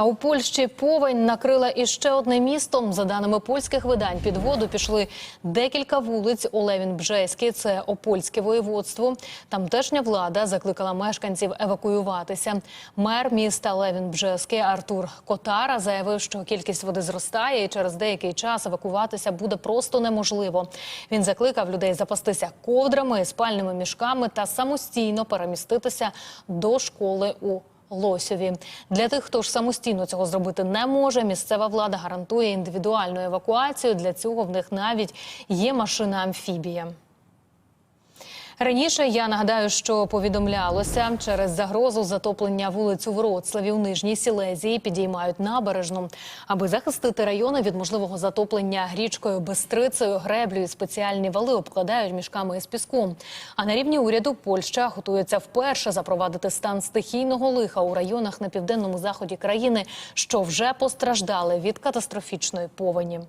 А у Польщі повень накрила іще одне місто. За даними польських видань, під воду пішли декілька вулиць у Левін-Бжеській, це Опольське воєводство. Тамтешня влада закликала мешканців евакуюватися. Мер міста Левін-Бжеський Артур Котара заявив, що кількість води зростає, і через деякий час евакуватися буде просто неможливо. Він закликав людей запастися ковдрами, спальними мішками та самостійно переміститися до школи у Лосьові для тих, хто ж самостійно цього зробити не може. Місцева влада гарантує індивідуальну евакуацію. Для цього в них навіть є машина амфібія. Раніше я нагадаю, що повідомлялося через загрозу затоплення вулиць у Вроцлаві у Нижній Сілезії підіймають набережну, аби захистити райони від можливого затоплення річкою Бестрицею, греблю і спеціальні вали обкладають мішками із піску. А на рівні уряду Польща готується вперше запровадити стан стихійного лиха у районах на південному заході країни, що вже постраждали від катастрофічної повені.